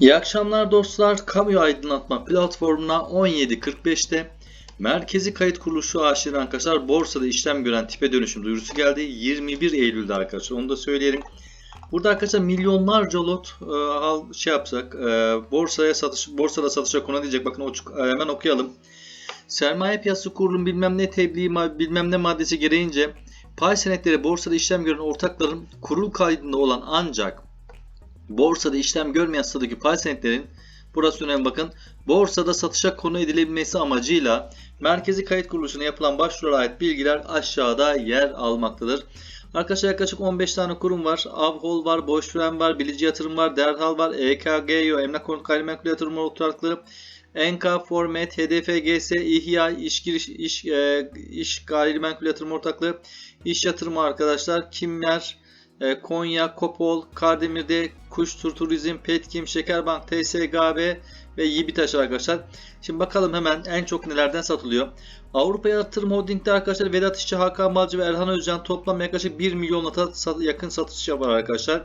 İyi akşamlar dostlar. Kamu aydınlatma platformuna 17.45'te Merkezi Kayıt Kuruluşu AŞ'den arkadaşlar borsada işlem gören tipe dönüşüm duyurusu geldi. 21 Eylül'de arkadaşlar onu da söyleyelim. Burada arkadaşlar milyonlarca lot e, al şey yapsak e, borsaya satış borsada satışa konulabilecek. Bakın o, e, hemen okuyalım. Sermaye Piyasası Kurulu'nun bilmem ne tebliği bilmem ne maddesi gereğince pay senetleri borsada işlem gören ortakların kurul kaydında olan ancak borsada işlem görmeyen statüdeki pay senetlerin burası önemli bakın borsada satışa konu edilebilmesi amacıyla merkezi kayıt kuruluşuna yapılan başvurulara ait bilgiler aşağıda yer almaktadır. Arkadaşlar yaklaşık 15 tane kurum var. Avhol var, Boşfren var, Bilici Yatırım var, Derhal var, E EKGYO, Emlak Konut Gayrimenkul Yatırım Ortaklığı, Enka, Formet, HDFGS, İhya, İş Giriş, İş, e, İş Gayrimenkul Yatırım Ortaklığı, İş Yatırımı arkadaşlar, Kimler, e, Konya, Kopol, Kardemir'de, Kuş Tur Turizm, Petkim, Şekerbank, TSGB ve Yibitaş arkadaşlar. Şimdi bakalım hemen en çok nelerden satılıyor. Avrupa Yatırım Holding'de arkadaşlar Vedat İşçi, Hakan Balcı ve Erhan Özcan toplam yaklaşık 1 milyon sat- yakın satış var arkadaşlar.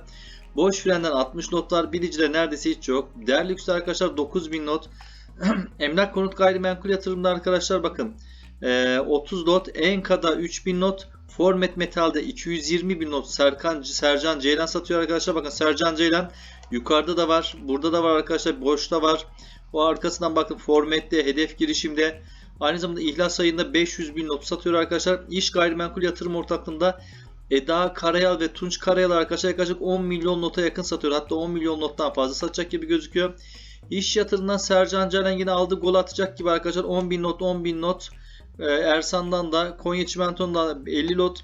Boş frenden 60 notlar, biliciler neredeyse hiç yok. Derlüks'te arkadaşlar 9000 not. Emlak konut gayrimenkul yatırımda arkadaşlar bakın. e, 30 not, Enka'da 3000 not, Formet Metal'de 220 bin not Serkan, Sercan Ceylan satıyor arkadaşlar. Bakın Sercan Ceylan yukarıda da var. Burada da var arkadaşlar. Boşta var. O arkasından bakın Formet'te, hedef girişimde. Aynı zamanda ihlas ayında 500 bin not satıyor arkadaşlar. İş gayrimenkul yatırım ortaklığında Eda Karayal ve Tunç Karayal arkadaşlar yaklaşık 10 milyon nota yakın satıyor. Hatta 10 milyon nottan fazla satacak gibi gözüküyor. İş yatırımından Sercan Ceylan yine aldı gol atacak gibi arkadaşlar. 10 bin not 10 bin not. Ee, Ersan'dan da Konya Çimento'ndan da 50 lot.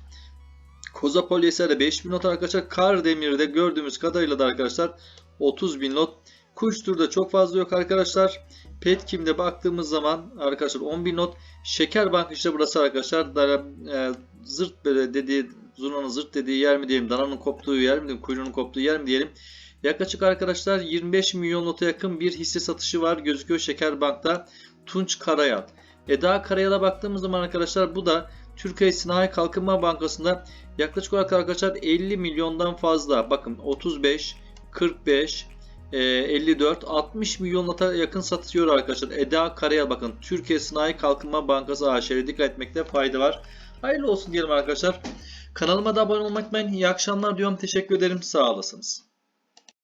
Koza Polyeser'de 5000 lot arkadaşlar. Kardemir'de gördüğümüz kadarıyla da arkadaşlar 30 bin lot. Kuştur'da çok fazla yok arkadaşlar. Petkim'de baktığımız zaman arkadaşlar 10 bin not. Şekerbank işte burası arkadaşlar. Dara, e, zırt böyle dediği zurnanın zırt dediği yer mi diyelim. Dananın koptuğu yer mi diyelim. Kuyruğunun koptuğu yer mi diyelim. Yaklaşık arkadaşlar 25 milyon nota yakın bir hisse satışı var gözüküyor Şekerbank'ta. Tunç Karayal. Eda Karayal'a baktığımız zaman arkadaşlar bu da Türkiye Sanayi Kalkınma Bankası'nda yaklaşık olarak arkadaşlar 50 milyondan fazla. Bakın 35, 45, e, 54, 60 milyon nota yakın satıyor arkadaşlar. Eda Karayal bakın Türkiye Sanayi Kalkınma Bankası AŞ'ye dikkat etmekte fayda var. Hayırlı olsun diyelim arkadaşlar. Kanalıma da abone olmayı unutmayın. İyi akşamlar diyorum. Teşekkür ederim. Sağ olasınız.